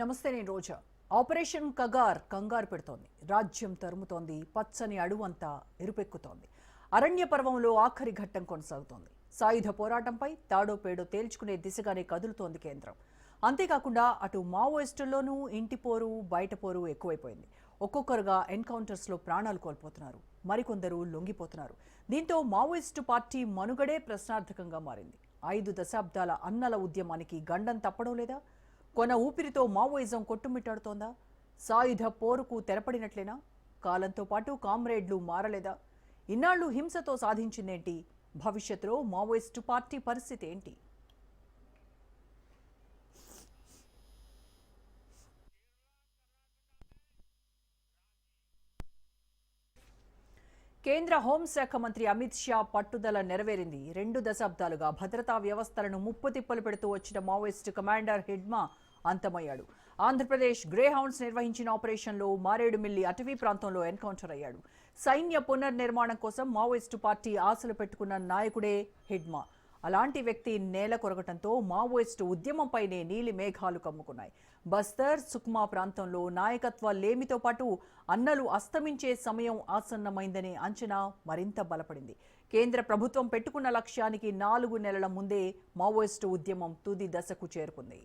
నమస్తే నేను రోజా. ఆపరేషన్ కగార్ కంగారు పెడుతోంది. రాజ్యం తరుముతోంది. పచ్చని అడువంతా ఎరుపెక్కుతోంది. అరణ్య పర్వంలో ఆఖరి ఘట్టం కొనసాగుతోంది. సాయుధ పోరాటంపై తాడో పేడో తేల్చుకునే దిశగానే కదులుతోంది కేంద్రం. అంతేకాకుండా అటు మావోయిస్టుల్లోనూ ఇంటి పోరు బయట పోరు ఎక్కువైపోయింది. ఒక్కొక్కరుగా ఎన్కౌంటర్స్లో ప్రాణాలు కోల్పోతున్నారు. మరికొందరు లొంగిపోతున్నారు. దీంతో మావోయిస్టు పార్టీ మనుగడే ప్రశ్నార్థకంగా మారింది. ఐదు దశాబ్దాల అన్నల ఉద్యమానికి గండం తప్పడం లేదా? కొన ఊపిరితో మావోయిజం కొట్టుమిట్టాడుతోందా? సాయుధ పోరుకు తెరపడినట్లేనా? కాలంతో పాటు కామ్రేడ్లు మారలేదా? ఇన్నాళ్ళు హింసతో సాధించిందేంటి? భవిష్యత్తులో మావోయిస్టు పార్టీ పరిస్థితి ఏంటి? కేంద్ర హోంశాఖ మంత్రి అమిత్ షా పట్టుదల నెరవేరింది. రెండు దశాబ్దాలుగా భద్రతా వ్యవస్థలను ముప్పుతిప్పలు పెడుతూ వచ్చిన మావోయిస్టు కమాండర్ హిడ్మా అంతమయ్యాడు. ఆంధ్రప్రదేశ్ గ్రేహౌండ్స్ నిర్వహించిన ఆపరేషన్లో మారేడుమిల్లి అటవీ ప్రాంతంలో ఎన్కౌంటర్ అయ్యాడు. సైన్య పునర్నిర్మాణం కోసం మావోయిస్టు పార్టీ ఆశలు పెట్టుకున్న నాయకుడే హిడ్మా. అలాంటి వ్యక్తి నేల కొరగటంతో మావోయిస్టు ఉద్యమంపైనే నీలి మేఘాలు కమ్ముకున్నాయి. బస్తర్ సుక్మా ప్రాంతంలో నాయకత్వ లేమితో పాటు అన్నలు అస్తమించే సమయం ఆసన్నమైందనే అంచనా మరింత బలపడింది. కేంద్ర ప్రభుత్వం పెట్టుకున్న లక్ష్యానికి నాలుగు నెలల ముందే మావోయిస్టు ఉద్యమం తుది దశకు చేరుకుంది.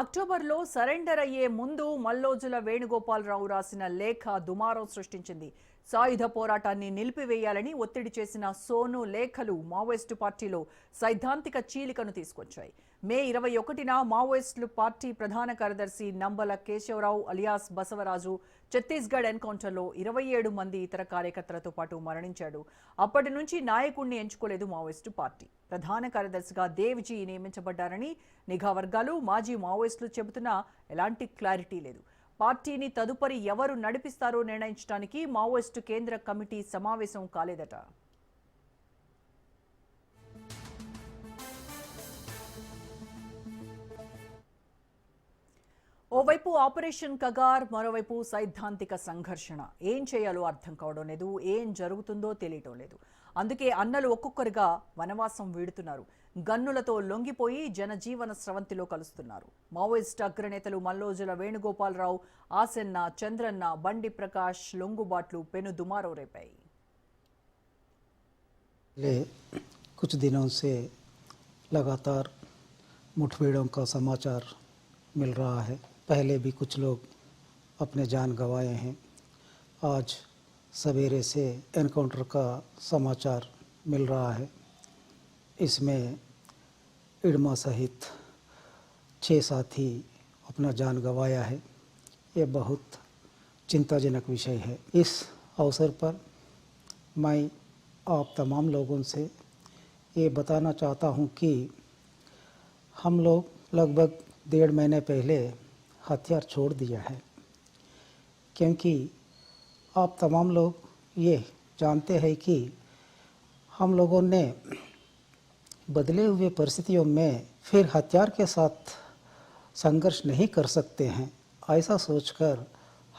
అక్టోబర్లో సరెండర్ అయ్యే ముందు మల్లోజుల వేణుగోపాలరావు రాసిన లేఖ దుమారం సృష్టించింది. సాయుధ పోరాటాన్ని నిలిపివేయాలని ఒత్తిడి చేసిన సోను లేఖలు మావోయిస్టు పార్టీలో సైద్ధాంతిక చీలికను తీసుకొచ్చాయి. మే ఇరవై ఒకటిన మావోయిస్టులు పార్టీ ప్రధాన కార్యదర్శి నంబల కేశవరావు అలియాస్ బసవరాజు ఛత్తీస్గఢ్ ఎన్కౌంటర్లో ఇరవై ఏడు మంది ఇతర కార్యకర్తలతో పాటు మరణించాడు. అప్పటి నుంచి నాయకుణ్ణి ఎంచుకోలేదు మావోయిస్టు పార్టీ. ప్రధాన కార్యదర్శిగా దేవ్జీ నియమించబడ్డారని నిఘా వర్గాలు మాజీ మావోయిస్టులు చెబుతున్నా ఎలాంటి క్లారిటీ లేదు. పార్టీని తదుపరి ఎవరు నడిపిస్తారో నిర్ణయించడానికి మావోయిస్టు కేంద్ర కమిటీ సమావేశం కాలేదట. ఓవైపు ఆపరేషన్ కగార్ మరోవైపు సైద్ధాంతిక సంఘర్షణ ఏం చేయాలో అర్థం కావడం లేదు ఏం జరుగుతుందో తెలియటం లేదు అందుకే అన్నలు ఒక్కొక్కరుగా వనవాసం వీడుతున్నారు గన్నులతో లొంగిపోయి జనజీవన స్రవంతిలో కలుస్తున్నారు మావోయిస్ట్ అగ్రనేతలు మల్లోజుల వేణుగోపాలరావు ఆసెన్న చంద్రన్న బండి ప్రకాష్ లొంగుబాట్లు పెను దుమారో రేపాయి पिछले कुछ दिनों से लगातार मुठभेड़ों का समाचार मिल रहा है पहले भी कुछ लोग अपने जान गंवाए हैं। आज सवेरे से एनकाउंटर का समाचार मिल रहा है। इसमें इड़मा सहित छः साथी अपना जान गंवाया है। ये बहुत चिंताजनक विषय है। इस अवसर पर मैं आप तमाम लोगों से ये बताना चाहता हूँ कि हम लोग लगभग डेढ़ महीने पहले हथियार छोड़ दिया है। क्योंकि आप तमाम लोग ये जानते हैं कि हम लोगों ने बदले हुए परिस्थितियों में फिर हथियार के साथ संघर्ष नहीं कर सकते हैं। ऐसा सोचकर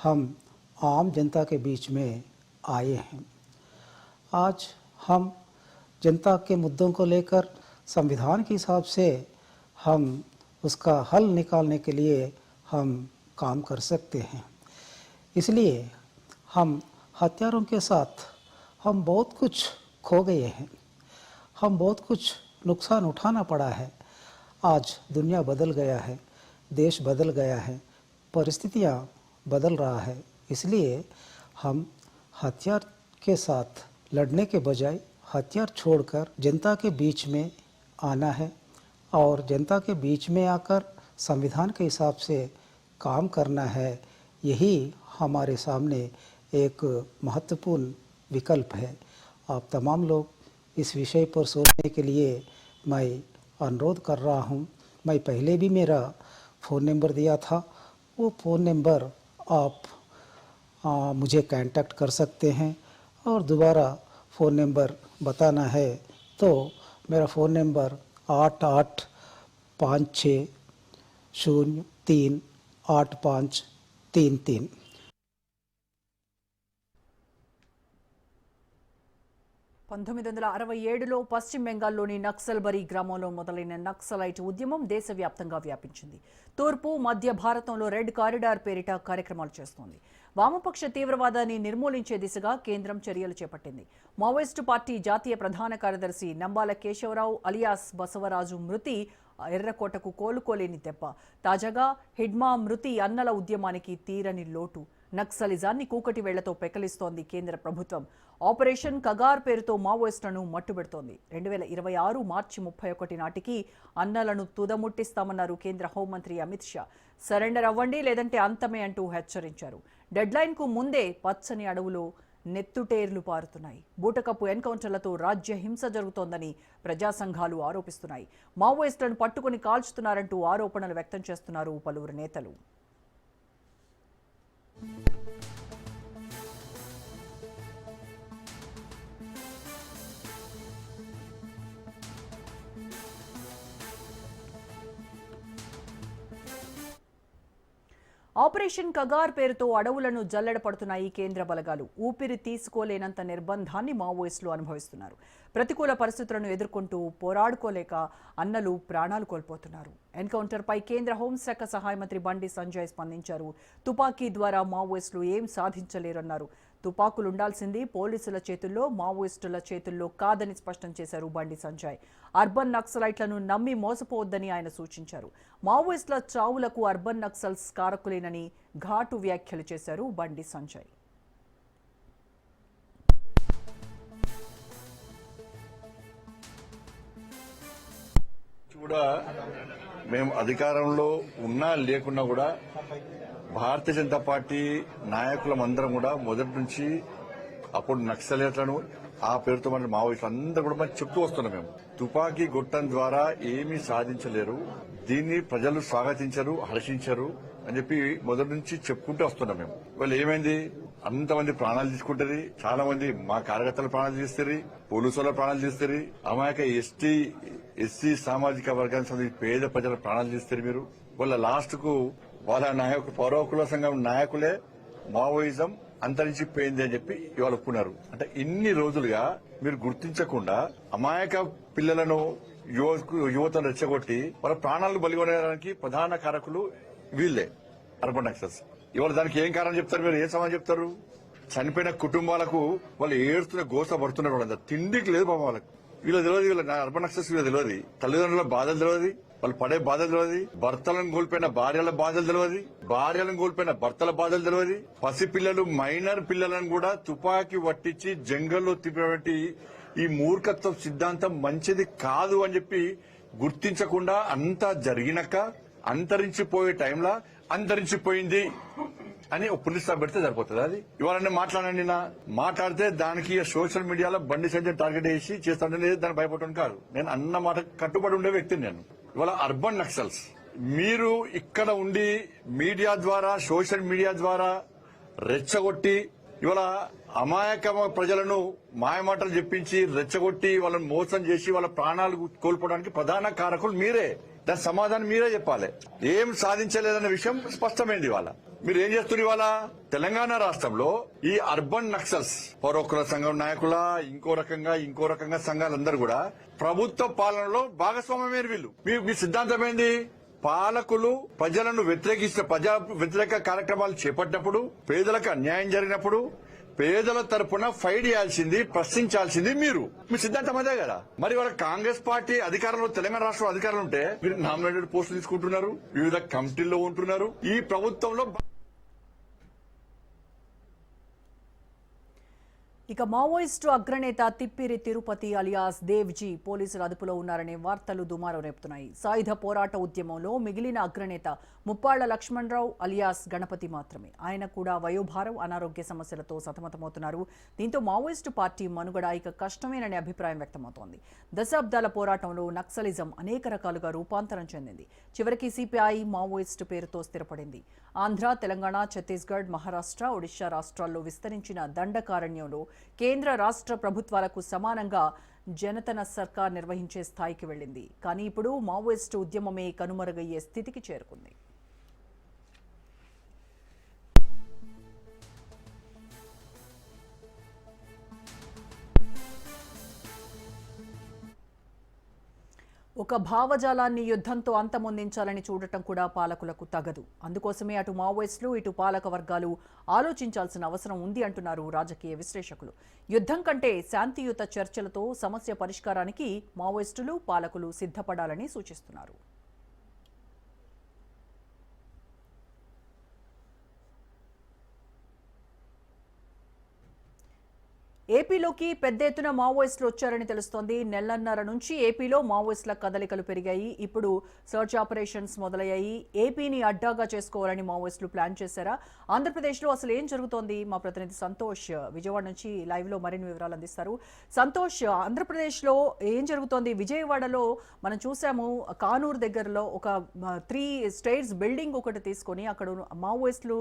हम आम जनता के बीच में आए हैं। आज हम जनता के मुद्दों को लेकर संविधान के हिसाब से हम उसका हल निकालने के लिए हम काम कर सकते हैं। इसलिए हम हथियारों के साथ हम बहुत कुछ खो गए हैं। हम बहुत कुछ नुकसान उठाना पड़ा है। आज दुनिया बदल गया है, देश बदल गया है, परिस्थितियाँ बदल रहा है। इसलिए हम हथियार के साथ लड़ने के बजाय हथियार छोड़कर जनता के बीच में आना है और जनता के बीच में आकर संविधान के हिसाब से काम करना है यही हमारे सामने एक महत्वपूर्ण विकल्प है। आप तमाम लोग इस विषय पर सोचने के लिए मैं अनुरोध कर रहा हूँ। मैं पहले भी मेरा फ़ोन नंबर दिया था। वो फ़ोन नंबर आप आ, मुझे कांटेक्ट कर सकते हैं और दोबारा फ़ोन नंबर बताना है तो मेरा फ़ोन नंबर आठ आठ पाँच छः शून्य तीन आठ पाँच तीन तीन పంతొమ్మిది వందల అరవై ఏడులో పశ్చిమ బెంగాల్లోని నక్సల్బరీ గ్రామంలో మొదలైన నక్సలైట్ ఉద్యమం దేశవ్యాప్తంగా వ్యాపించింది తూర్పు మధ్య భారతంలో రెడ్ కారిడార్ పేరిట కార్యక్రమాలు చేస్తోంది వామపక్ష తీవ్రవాదాన్ని నిర్మూలించే దిశగా కేంద్రం చర్యలు చేపట్టింది మావోయిస్టు పార్టీ జాతీయ ప్రధాన కార్యదర్శి నంబాల కేశవరావు అలియాస్ బసవరాజు మృతి ఎర్రకోటకు కోలుకోలేని దెబ్బ తాజాగా హిడ్మా మృతి అన్నల ఉద్యమానికి తీరని లోటు. నక్సలిజాన్ని కూకటి వేళ్ళతో పెకలిస్తోంది కేంద్ర ప్రభుత్వం. ఆపరేషన్ కగార్ పేరుతో మావోయిస్టులను మట్టుబెడుతోంది. రెండు వేల ఇరవై ఆరు మార్చి ముప్పై ఒకటి నాటికి అన్నలను తుదముట్టిస్తామన్నారు కేంద్ర హోంమంత్రి అమిత్ షా. సరెండర్ అవ్వండి లేదంటే అంతమే అంటూ హెచ్చరించారు. డెడ్లైన్కు ముందే పచ్చని అడవులో నెత్తుటేర్లు పారుతున్నాయి. బూటకప్పు ఎన్కౌంటర్లతో రాజ్య హింస జరుగుతోందని ప్రజా సంఘాలు ఆరోపిస్తున్నాయి. మావోయిస్టులను పట్టుకుని కాల్చుతున్నారంటూ ఆరోపణలు వ్యక్తం చేస్తున్నారు పలువురు నేతలు. ఆపరేషన్ కగార్ పేరుతో అడవులను జల్లెడ పడుతున్నాయి కేంద్ర బలగాలు. ఊపిరి తీసుకోలేనంత నిర్బంధాన్ని మావోయిస్టులు అనుభవిస్తున్నారు. ప్రతికూల పరిస్థితులను ఎదుర్కొంటూ పోరాడుకోలేక అన్నలు ప్రాణాలు కోల్పోతున్నారు. ఎన్కౌంటర్పై కేంద్ర హోంశాఖ సహాయ మంత్రి బండి సంజయ్ స్పందించారు. తుపాకీ ద్వారా మావోయిస్టులు ఏం సాధించలేరన్నారు. తుపాకులుండాల్సింది పోలీసుల చేతుల్లో మావోయిస్టుల చేతుల్లో కాదని స్పష్టం చేశారు బండి సంజయ్. అర్బన్ నక్సలైట్లను నమ్మి మోసపోవద్దని ఆయన సూచించారు. మావోయిస్టుల చావులకు అర్బన్ నక్సల్స్ కారకులేనని ఘాటు వ్యాఖ్యలు చేశారు బండి సంజయ్. కూడా మేము అధికారంలో ఉన్నా లేకున్నా కూడా భారతీయ జనతా పార్టీ నాయకులం అందరం కూడా మొదటి నుంచి అప్పుడు నక్సలేట్లను ఆ పేరుతో మన మావోయిస్టులు అందరూ కూడా మనం చెప్తూ వస్తున్నాం మేము. తుపాకీ గొట్టం ద్వారా ఏమీ సాధించలేరు. దీన్ని ప్రజలు స్వాగతించరు హర్షించరు అని చెప్పి మొదటి నుంచి చెప్పుకుంటూ వస్తున్నాం మేము. వాళ్ళు ఏమైంది? అంతమంది ప్రాణాలు తీసుకుంటారు చాలా మంది మా కార్యకర్తల ప్రాణాలు తీస్తారు పోలీసు వాళ్ళ ప్రాణాలు తీస్తారు అమాయక ఎస్టీ ఎస్సీ సామాజిక వర్గానికి సంబంధించి పేద ప్రజల ప్రాణాలు తీస్తారు మీరు. వాళ్ళ లాస్ట్కు వాళ్ళ నాయకు పౌరకుల సంఘం నాయకులే మావోయిజం అంతరించిపోయింది అని చెప్పి ఇవాళ ఒప్పుకున్నారు. అంటే ఇన్ని రోజులుగా మీరు గుర్తించకుండా అమాయక పిల్లలను యువతను రెచ్చగొట్టి వాళ్ళ ప్రాణాలను బలిగొనడానికి ప్రధాన కారకులు వీళ్ళే అర్బన్ నక్సల్స్ ఇవాళ దానికి ఏం కారణం చెప్తారు మీరు? ఏం సమాధానం చెప్తారు? చనిపోయిన కుటుంబాలకు వాళ్ళు ఏడుస్తున్న గోస పడుతున్నారు వాళ్ళంతా. తిండికి లేదు పాపం వాళ్ళకి. వీళ్ళ తెలియదు వీళ్ళ నా అర్బన్ నక్సల్స్ వీళ్ళ తెలియదు. తల్లిదండ్రుల బాధలు తెలియదు. వాళ్ళు పడే బాధలు తెలియదు భర్తలను కోల్పోయిన భార్యల బాధలు తెలియదు భార్యలను కోల్పోయిన భర్తల బాధలు తెలియదు పసిపిల్లలు మైనర్ పిల్లలను కూడా తుపాకీ పట్టించి జంగల్లో తిప్పినటువంటి ఈ మూర్ఖత్వ సిద్ధాంతం మంచిది కాదు అని చెప్పి గుర్తించకుండా అంతా జరిగినాక అంతరించిపోయే టైంలో అంతరించిపోయింది అని ఒక పులిస్ పెడితే సరిపోతుంది అది? ఇవాళ మాట్లాడండి నా మాట్లాడితే దానికి సోషల్ మీడియాలో బండి సంజయ్ టార్గెట్ వేసి చేస్తానని దాన్ని భయపడటం కాదు. నేను అన్న మాట కట్టుబడి ఉండే వ్యక్తిని నేను. ఇవాళ అర్బన్ నక్సల్స్. మీరు ఇక్కడ ఉండి మీడియా ద్వారా సోషల్ మీడియా ద్వారా రెచ్చగొట్టి ఇవాళ అమాయక ప్రజలను మాయమాటలు చెప్పించి రెచ్చగొట్టి వాళ్ళని మోసం చేసి వాళ్ళ ప్రాణాలు కోల్పోవడానికి ప్రధాన కారకులు మీరే. దాని సమాధానం మీరే చెప్పాలి. ఏం సాధించలేదన్న విషయం స్పష్టమైంది ఇవాళ. మీరు ఏం చేస్తున్నారు ఇవాళ? తెలంగాణ రాష్ట్రంలో ఈ అర్బన్ నక్సల్స్ పౌరకుల సంఘం నాయకుల ఇంకో రకంగా ఇంకో రకంగా సంఘాలందరూ కూడా ప్రభుత్వ పాలనలో భాగస్వామ్యమైన వీళ్ళు. మీ మీ సిద్ధాంతం ఏంది? పాలకులు ప్రజలను వ్యతిరేకిస్తే ప్రజా వ్యతిరేక కార్యక్రమాలు చేపట్టినప్పుడు పేదలకు అన్యాయం జరిగినప్పుడు పేదల తరపున ఫైట్ చేయాల్సింది ప్రశ్నించాల్సింది మీరు. మీ సిద్ధాంతం అదే కదా. మరి వాళ్ళ కాంగ్రెస్ పార్టీ అధికారంలో తెలంగాణ రాష్ట్రంలో అధికారులు ఉంటే మీరు నామినేటెడ్ పోస్టులు తీసుకుంటున్నారు వివిధ కమిటీల్లో ఉంటున్నారు. ఈ ప్రభుత్వంలో ఇక మావోయిస్టు అగ్రనేత తిప్పిరి తిరుపతి అలియాస్ దేవ్జీ పోలీసులు అదుపులో ఉన్నారనే వార్తలు దుమారం రేపుతున్నాయి. సాయుధ పోరాట ఉద్యమంలో మిగిలిన అగ్రనేత ముప్పాళ్ళ లక్ష్మణరావు అలియాస్ గణపతి మాత్రమే. ఆయన కూడా వయోభారం అనారోగ్య సమస్యలతో సతమతమవుతున్నారు. దీంతో మావోయిస్టు పార్టీ మనుగడ ఇక కష్టమేననే అభిప్రాయం వ్యక్తమవుతోంది. దశాబ్దాల పోరాటంలో నక్సలిజం అనేక రకాలుగా రూపాంతరం చెందింది. చివరికి సిపిఐ మావోయిస్టు పేరుతో స్థిరపడింది. ఆంధ్ర తెలంగాణ ఛత్తీస్గఢ్ మహారాష్ట్ర ఒడిశా రాష్ట్రాల్లో విస్తరించిన దండకారణ్యంలో కేంద్ర రాష్ట్ర ప్రభుత్వాలకు సమానంగా జనతన సర్కార్ నిర్వహించే స్థాయికి వెళ్ళింది. కానీ ఇప్పుడు మావోయిస్టు ఉద్యమమే కనుమరుగయ్యే స్థితికి చేరుకుంది. ఒక భావజాలాన్ని యుద్ధంతో అంతమొందించాలని చూడటం కూడా పాలకులకు తగదు. అందుకోసమే అటు మావోయిస్టులు ఇటు పాలక వర్గాలు ఆలోచించాల్సిన అవసరం ఉంది అంటున్నారు రాజకీయ విశ్లేషకులు. యుద్ధం కంటే శాంతియుత చర్చలతో సమస్య పరిష్కారానికి మావోయిస్టులు పాలకులు సిద్ధపడాలని సూచిస్తున్నారు. ఏపీలోకి పెద్ద ఎత్తున మావోయిస్టులు వచ్చారని తెలుస్తోంది. నెలన్నర నుంచి ఏపీలో మావోయిస్టుల కదలికలు పెరిగాయి. ఇప్పుడు సర్చ్ ఆపరేషన్స్ మొదలయ్యాయి. ఏపీని అడ్డాగా చేసుకోవాలని మావోయిస్టులు ప్లాన్ చేశారా? ఆంధ్రప్రదేశ్లో అసలు ఏం జరుగుతోంది? మా ప్రతినిధి సంతోష్ విజయవాడ నుంచి లైవ్లో మరిన్ని వివరాలు అందిస్తారు. సంతోష్ ఆంధ్రప్రదేశ్లో ఏం జరుగుతోంది? విజయవాడలో మనం చూసాము కానూరు దగ్గరలో ఒక త్రీ స్టేట్స్ బిల్డింగ్ ఒకటి తీసుకొని అక్కడ మావోయిస్టులు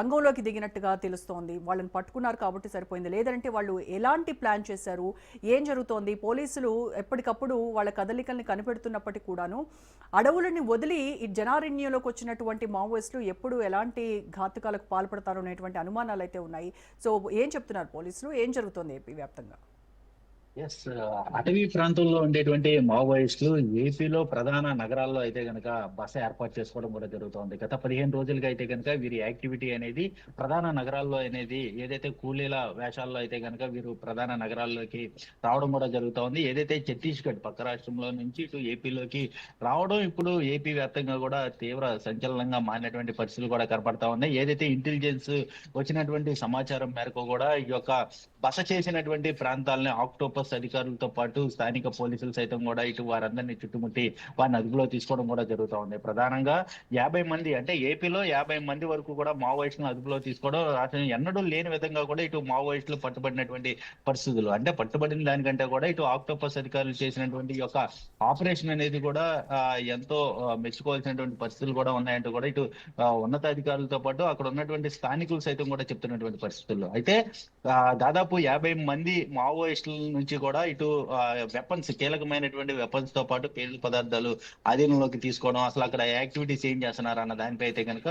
రంగంలోకి దిగినట్టుగా తెలుస్తోంది. వాళ్ళని పట్టుకున్నారు కాబట్టి సరిపోయింది. లేదంటే వాళ్ళు ఎలాంటి ప్లాన్ చేశారు? ఏం జరుగుతోంది? పోలీసులు ఎప్పటికప్పుడు వాళ్ళ కదలికల్ని కనిపెడుతున్నప్పటికీ కూడాను అడవులని వదిలి ఈ జనారణ్యంలోకి వచ్చినటువంటి మావోయిస్టులు ఎప్పుడు ఎలాంటి ఘాతుకాలకు పాల్పడతారు అనేటువంటి అనుమానాలు అయితే ఉన్నాయి. సో ఏం చెప్తున్నారు పోలీసులు? ఏం జరుగుతోంది ఏపీ వ్యాప్తంగా? ఎస్ uh, అటవీ ప్రాంతంలో ఉండేటువంటి మావోయిస్టులు ఏపీలో ప్రధాన నగరాల్లో అయితే గనక బస ఏర్పాటు చేసుకోవడం కూడా జరుగుతోంది. గత పదిహేను రోజులుగా అయితే కనుక వీరి యాక్టివిటీ అనేది ప్రధాన నగరాల్లో అనేది ఏదైతే కూలీల వేషాల్లో అయితే గనక వీరు ప్రధాన నగరాల్లోకి రావడం కూడా జరుగుతోంది. ఏదైతే ఛత్తీస్గఢ్ పక్క రాష్ట్రంలో నుంచి ఇటు ఏపీలోకి రావడం ఇప్పుడు ఏపీ వ్యాప్తంగా కూడా తీవ్ర సంచలనంగా మారినటువంటి పరిస్థితులు కూడా కనపడతా ఉన్నాయి. ఏదైతే ఇంటెలిజెన్స్ వచ్చినటువంటి సమాచారం మేరకు కూడా ఈ యొక్క బస చేసినటువంటి ప్రాంతాలని ఆక్టోపస్ అధికారులతో పాటు స్థానిక పోలీసులు సైతం కూడా ఇటు వారందరినీ చుట్టుముట్టి వారిని అదుపులో తీసుకోవడం కూడా జరుగుతూ ఉంది. ప్రధానంగా యాభై మంది అంటే ఏపీలో యాభై మంది వరకు కూడా మావోయిస్టులను అదుపులో తీసుకోవడం ఎన్నడూ లేని విధంగా కూడా ఇటు మావోయిస్టులు పట్టుబడినటువంటి పరిస్థితులు. అంటే పట్టుబడిన దానికంటే కూడా ఇటు ఆక్టోపస్ అధికారులు చేసినటువంటి యొక్క ఆపరేషన్ అనేది కూడా ఎంతో మెచ్చుకోవాల్సినటువంటి పరిస్థితులు కూడా ఉన్నాయంటూ కూడా ఇటు ఉన్నతాధికారులతో పాటు అక్కడ ఉన్నటువంటి స్థానికులు సైతం కూడా చెప్తున్నటువంటి పరిస్థితుల్లో అయితే దాదాపు యాభై మంది మావోయిస్టుల నుంచి కూడా ఇటు వెపన్స్ కీలకమైనటువంటి వెపన్స్తో పాటు పేలుడు పదార్థాలు అధీనంలోకి తీసుకోవడం అసలు అక్కడ యాక్టివిటీస్ ఏం చేస్తున్నారు అన్న దానిపై అయితే కనుక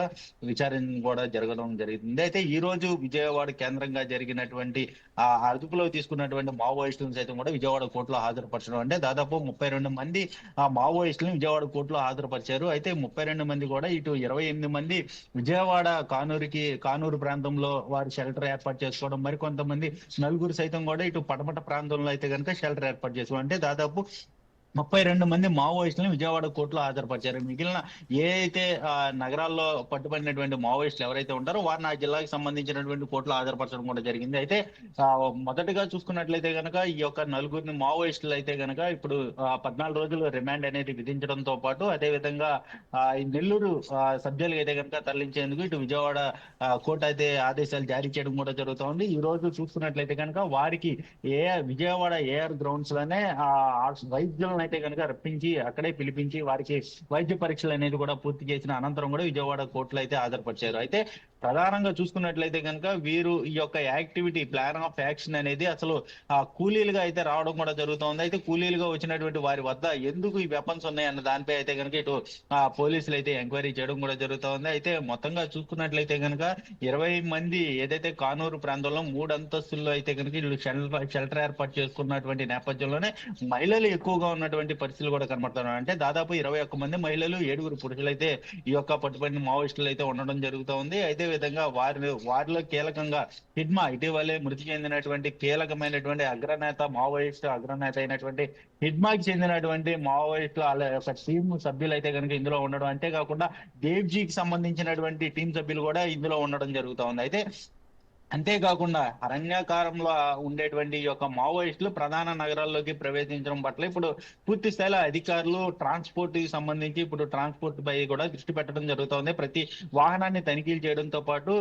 విచారణ కూడా జరగడం జరిగింది. అయితే ఈ రోజు విజయవాడ కేంద్రంగా జరిగినటువంటి ఆ అదుపులో తీసుకున్నటువంటి మావోయిస్టులను సైతం కూడా విజయవాడ కోర్టులో హాజరుపరచడం అంటే దాదాపు ముప్పై రెండు మంది ఆ మావోయిస్టులను విజయవాడ కోర్టులో హాజరుపరిచారు. అయితే ముప్పై రెండు మంది కూడా ఇటు ఇరవై ఎనిమిది మంది విజయవాడ కానూరుకి కానూరు ప్రాంతంలో వారు షెల్టర్ ఏర్పాటు చేసుకోవడం మరి కొంతమంది నలుగురు సైతం కూడా ఇటు పడమట ప్రాంతంలో అయితే కనుక షెల్టర్ ఏర్పాటు చేసుకోవాలి. అంటే దాదాపు ముప్పై రెండు మంది మావోయిస్టులను విజయవాడ కోర్టులో హాజరుపరిచారు. మిగిలిన ఏ అయితే నగరాల్లో పట్టుబడినటువంటి మావోయిస్టులు ఎవరైతే ఉంటారో వారిని ఆ జిల్లాకి సంబంధించినటువంటి కోర్టులో హాజరుపరచడం కూడా జరిగింది. అయితే మొదటగా చూసుకున్నట్లయితే కనుక ఈ యొక్క నలుగురిని మావోయిస్టులు అయితే గనక ఇప్పుడు పద్నాలుగు రోజులు రిమాండ్ అనేది విధించడంతో పాటు అదే విధంగా ఈ నెల్లూరు ఆ, అయితే కనుక తరలించేందుకు ఇటు విజయవాడ కోర్టు అయితే ఆదేశాలు జారీ చేయడం కూడా జరుగుతోంది ఈ రోజు చూసుకున్నట్లయితే కనుక వారికి ఏ విజయవాడ ఏఆర్ గ్రౌండ్స్లోనే ఆ వైద్యులను అయితే కనుక రప్పించి అక్కడే పిలిపించి వారికి వైద్య పరీక్షలు అనేది కూడా పూర్తి చేసిన అనంతరం కూడా విజయవాడ కోర్టులో అయితే హాజరుపరిచారు. అయితే ప్రధానంగా చూసుకున్నట్లయితే కనుక వీరు ఈ యొక్క యాక్టివిటీ ప్లాన్ ఆఫ్ యాక్షన్ అనేది అసలు ఆ కూలీలుగా అయితే రావడం కూడా జరుగుతుంది. అయితే కూలీలుగా వచ్చినటువంటి వారి వద్ద ఎందుకు ఈ వెపన్స్ ఉన్నాయి అన్న దానిపై అయితే కనుక ఇటు ఆ పోలీసులు అయితే ఎంక్వైరీ చేయడం కూడా జరుగుతుంది. అయితే మొత్తంగా చూసుకున్నట్లయితే కనుక ఇరవై మంది ఏదైతే కానూరు ప్రాంతంలో మూడు అంతస్తుల్లో అయితే కనుక వీళ్ళు షెల్టర్ ఏర్పాటు చేసుకున్నటువంటి నేపథ్యంలోనే మహిళలు ఎక్కువగా ఉన్నటువంటి పరిస్థితులు కూడా కనబడుతున్నాయి. అంటే దాదాపు ఇరవై ఒక్క మంది మహిళలు ఏడుగురు పురుషులు అయితే ఈ యొక్క పట్టుబడిన మావోయిస్టులు అయితే ఉండడం జరుగుతోంది. అయితే విధంగా వారి వారిలో కీలకంగా హిడ్మా ఇటీవలే మృతి చెందినటువంటి కీలకమైనటువంటి అగ్రనేత మావోయిస్ట్ అగ్రనేత అయినటువంటి హిడ్మాకి చెందినటువంటి మావోయిస్టులు వాళ్ళ యొక్క టీం సభ్యులు అయితే కనుక ఇందులో ఉండడం. అంతేకాకుండా దేవ్జీకి సంబంధించినటువంటి టీం సభ్యులు కూడా ఇందులో ఉండడం జరుగుతూ ఉంది. అయితే అంతేకాకుండా అరణ్యాకారంలో ఉండేటువంటి ఈ యొక్క మావోయిస్టులు ప్రధాన నగరాల్లోకి ప్రవేశించడం పట్ల ఇప్పుడు పూర్తి స్థాయిలో అధికారులు ట్రాన్స్పోర్ట్కి సంబంధించి ఇప్పుడు ట్రాన్స్పోర్ట్ పై కూడా దృష్టి పెట్టడం జరుగుతోంది. ప్రతి వాహనాన్ని తనిఖీలు చేయడంతో పాటు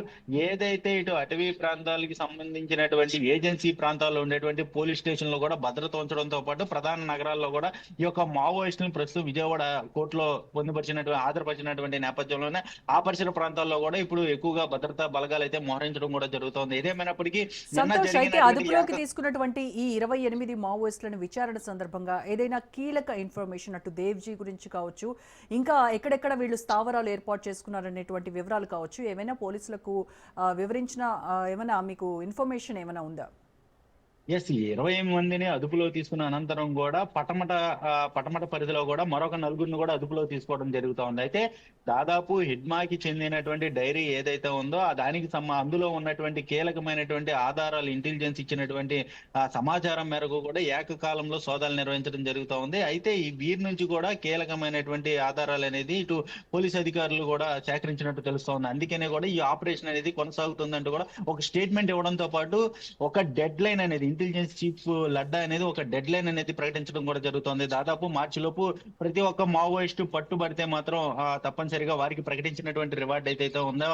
ఏదైతే ఇటు అటవీ ప్రాంతాలకి సంబంధించినటువంటి ఏజెన్సీ ప్రాంతాల్లో ఉండేటువంటి పోలీస్ స్టేషన్లో కూడా భద్రత ఉంచడంతో పాటు ప్రధాన నగరాల్లో కూడా ఈ యొక్క మావోయిస్టులను ప్రస్తుతం విజయవాడ కోర్టులో పొందుపరిచినటువంటి ఆధారపరిచినటువంటి నేపథ్యంలోనే ఆ పరిసర ప్రాంతాల్లో కూడా ఇప్పుడు ఎక్కువగా భద్రతా బలగాలు అయితే మోహరించడం కూడా జరుగుతుంది. ఏదేమైనప్పటికీ నిన్న సంతోష్ అయితే అదుపులోకి తీసుకున్నటువంటి ఈ ఇరవై ఎనిమిది మావోయిస్టులను విచారణ సందర్భంగా ఏదైనా కీలక ఇన్ఫర్మేషన్ అటు దేవ్జీ గురించి కావచ్చు ఇంకా ఎక్కడెక్కడ వీళ్ళు స్థావరాలు ఏర్పాటు చేసుకున్నారనేటువంటి వివరాలు కావచ్చు. ఏమైనా పోలీసులకు వివరించిన ఏమైనా మీకు ఇన్ఫర్మేషన్ ఏమైనా ఉందా? ఎస్ ఇరవై మందిని అదుపులో తీసుకున్న అనంతరం కూడా పటమట పటమట పరిధిలో కూడా మరొక నలుగురిని కూడా అదుపులో తీసుకోవడం జరుగుతూ ఉంది. అయితే దాదాపు హిడ్మాకి చెందినటువంటి డైరీ ఏదైతే ఉందో ఆ దానికి సమ అందులో ఉన్నటువంటి కీలకమైనటువంటి ఆధారాలు ఇంటెలిజెన్స్ ఇచ్చినటువంటి ఆ, సమాచారం మేరకు కూడా ఏకకాలంలో సోదాలు నిర్వహించడం జరుగుతూ ఉంది. అయితే ఈ వీరి నుంచి కూడా కీలకమైనటువంటి ఆధారాలు అనేది ఇటు పోలీస్ అధికారులు కూడా సేకరించినట్టు తెలుస్తోంది అందుకనే కూడా ఈ ఆపరేషన్ అనేది కొనసాగుతుందంటూ కూడా ఒక స్టేట్మెంట్ ఇవ్వడంతో పాటు ఒక డెడ్ లైన్ అనేది ఇంటెలిజెన్స్ చీఫ్ లడ్డా అనేది ఒక డెడ్ లైన్ అనేది ప్రకటించడం కూడా జరుగుతోంది. దాదాపు మార్చి లోపు ప్రతి ఒక్క మావోయిస్ట్ పట్టుబడితే మాత్రం తప్పనిసరిగా వారికి ప్రకటించినటువంటి రివార్డ్ ఏదైతే ఉందో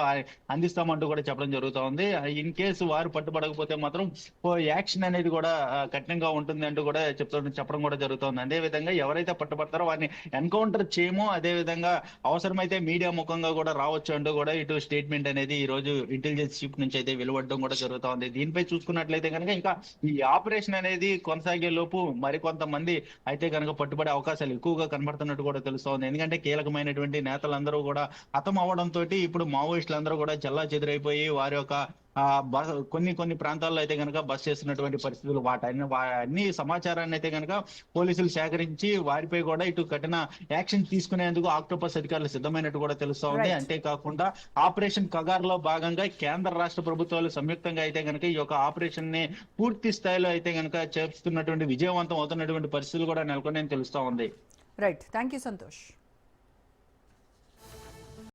అందిస్తామంటూ కూడా చెప్పడం జరుగుతోంది. ఇన్ కేసు వారు పట్టుబడకపోతే మాత్రం ఓ యాక్షన్ అనేది కూడా కఠినంగా ఉంటుంది అంటూ కూడా చెప్తూ చెప్పడం కూడా జరుగుతోంది. అదే విధంగా ఎవరైతే పట్టుబడతారో వారిని ఎన్కౌంటర్ చేయమో అదే విధంగా అవసరమైతే మీడియా ముఖంగా కూడా రావచ్చు అంటూ కూడా ఇటు స్టేట్మెంట్ అనేది ఈ రోజు ఇంటెలిజెన్స్ చీఫ్ నుంచి అయితే వెలువడడం కూడా జరుగుతా ఉంది దీనిపై చూసుకున్నట్లయితే కనుక ఇంకా ఈ ఈ ఆపరేషన్ అనేది కొనసాగే లోపు మరికొంతమంది అయితే కనుక పట్టుబడే అవకాశాలు ఎక్కువగా కనబడుతున్నట్టు కూడా తెలుస్తోంది. ఎందుకంటే కీలకమైనటువంటి నేతలందరూ కూడా హతం అవడంతో ఇప్పుడు మావోయిస్టులందరూ కూడా చెల్లా చెదిరైపోయి వారి యొక్క ఆ బస్ కొన్ని కొన్ని ప్రాంతాల్లో అయితే కనుక బస్ చేస్తున్నటువంటి పరిస్థితులు వాటన్ని వా- అన్ని సమాచారాన్ని అయితే కనుక పోలీసులు సేకరించి వారిపై కూడా ఇటు కఠిన యాక్షన్ తీసుకునేందుకు ఆక్టోపస్ అధికారులు సిద్ధమైనట్టు కూడా తెలుస్తా ఉంది. అంతేకాకుండా ఆపరేషన్ కగార్లో భాగంగా కేంద్ర రాష్ట్ర ప్రభుత్వాలు సంయుక్తంగా అయితే కనుక ఈ యొక్క ఆపరేషన్ని పూర్తి స్థాయిలో అయితే కనుక చేస్తున్నటువంటి విజయవంతం అవుతున్నటువంటి పరిస్థితులు కూడా నెలకొని తెలుస్తా ఉంది. Right thank you Santosh